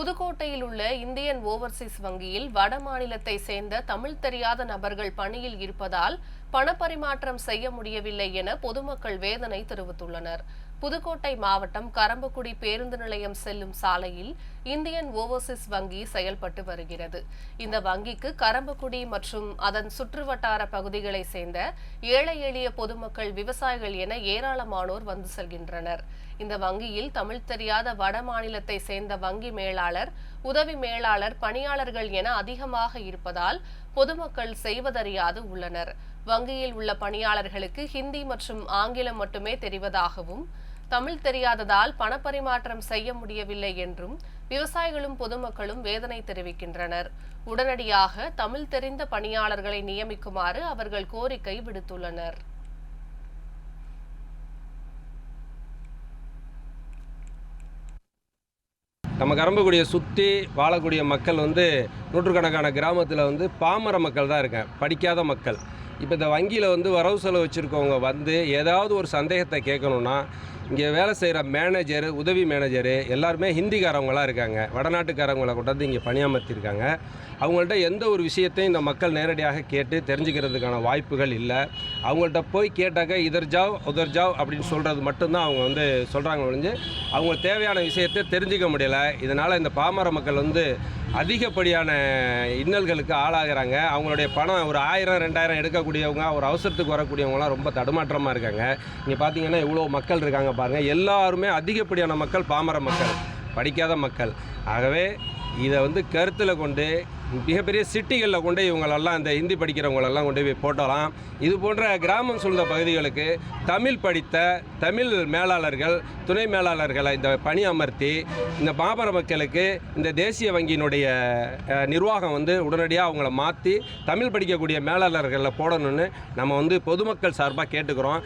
புதுக்கோட்டையில் உள்ள Indian Overseas வங்கியில் வட மாநிலத்தை சேர்ந்த தமிழ் தெரியாத நபர்கள் பணியில் இருப்பதால் பணப்பரிமாற்றம் செய்ய முடியவில்லை என பொதுமக்கள் வேதனை தெரிவித்துள்ளனர். புதுக்கோட்டை மாவட்டம் கரம்பக்குடி பேருந்து நிலையம் செல்லும் சாலையில் இந்தியன் ஓவர்சீஸ் வங்கி செயல்பட்டு வருகிறது. இந்த வங்கிக்கு கரம்பக்குடி மற்றும் அதன் சுற்றுவட்டார பகுதிகளை சேர்ந்த ஏழை எளிய பொதுமக்கள் விவசாயிகள் என ஏராளமானோர் வந்து செல்கின்றனர். இந்த வங்கியில் தமிழ் தெரியாத வட மாநிலத்தை சேர்ந்த வங்கி மேலாளர் உதவி மேலாளர் பணியாளர்கள் என அதிகமாக இருப்பதால் பொதுமக்கள் செய்வதறியாது உள்ளனர். வங்கியில் உள்ள பணியாளர்களுக்கு ஹிந்தி மற்றும் ஆங்கிலம் மட்டுமே தெரிவதாகவும் தமிழ் தெரியாததால் பணப்பரிமாற்றம் செய்ய முடியவில்லை என்றும் விவசாயிகளும் பொதுமக்களும் வேதனை தெரிவிக்கின்றனர். உடனடியாக தமிழ் தெரிந்த பணியாளர்களை நியமிக்குமாறு அவர்கள் கோரிக்கை விடுத்துள்ளனர். நம்ம கரம்பக்குடியை சுற்றி வாழக்கூடிய மக்கள் வந்து நூற்றுக்கணக்கான கிராமத்தில் வந்து பாமர மக்கள் தான் இருக்காங்க. படிக்காத மக்கள். இப்போ இந்த வங்கியில் வந்து வரவு செலவு வச்சுருக்கவங்க வந்து ஏதாவது ஒரு சந்தேகத்தை கேட்கணுன்னா இங்கே வேலை செய்கிற மேனேஜர் உதவி மேனேஜரு எல்லாருமே ஹிந்திக்காரவங்களாம் இருக்காங்க. வடநாட்டுக்காரவங்களை கொண்டாந்து இங்கே பணியமர்த்தியிருக்காங்க. அவங்கள்ட்ட எந்த ஒரு விஷயத்தையும் இந்த மக்கள் நேரடியாக கேட்டு தெரிஞ்சுக்கிறதுக்கான வாய்ப்புகள் இல்லை. அவங்கள்ட்ட போய் கேட்டாக்க இதர் ஜாவ் உதர் ஜாவ் அப்படின்னு சொல்கிறது மட்டும்தான் அவங்க வந்து சொல்கிறாங்க ஒழிஞ்சு அவங்களுக்கு தேவையான விஷயத்தை தெரிஞ்சுக்க முடியலை. இதனால் இந்த பாமர மக்கள் வந்து அதிகப்படியான இன்னல்களுக்கு ஆளாகிறாங்க. அவங்களுடைய பணம் ஒரு ஆயிரம் ரெண்டாயிரம் எடுக்கக்கூடியவங்க ஒரு அவசரத்துக்கு வரக்கூடியவங்களாம் ரொம்ப தடுமாற்றமாக இருக்காங்க. இங்கே பார்த்தீங்கன்னா இவ்வளோ மக்கள் இருக்காங்க பாருங்கள் எல்லாருமே அதிகப்படியான மக்கள் பாமர மக்கள் படிக்காத மக்கள். ஆகவே இதை வந்து கருத்தில் கொண்டு மிகப்பெரிய சிட்டிகளில் கொண்டு இவங்களெல்லாம் இந்த ஹிந்தி படிக்கிறவங்களெல்லாம் கொண்டு போய் போட்டலாம். இது போன்ற கிராமம் சூழ்ந்த பகுதிகளுக்கு தமிழ் படித்த தமிழ் மேலாளர்கள் துணை மேலாளர்களை இந்த பணி அமர்த்தி இந்த பாமர மக்களுக்கு இந்த தேசிய வங்கியினுடைய நிர்வாகம் வந்து உடனடியாக அவங்கள மாற்றி தமிழ் படிக்கக்கூடிய மேலாளர்களை போடணும்னு நம்ம வந்து பொதுமக்கள் சார்பாக கேட்டுக்கிறோம்.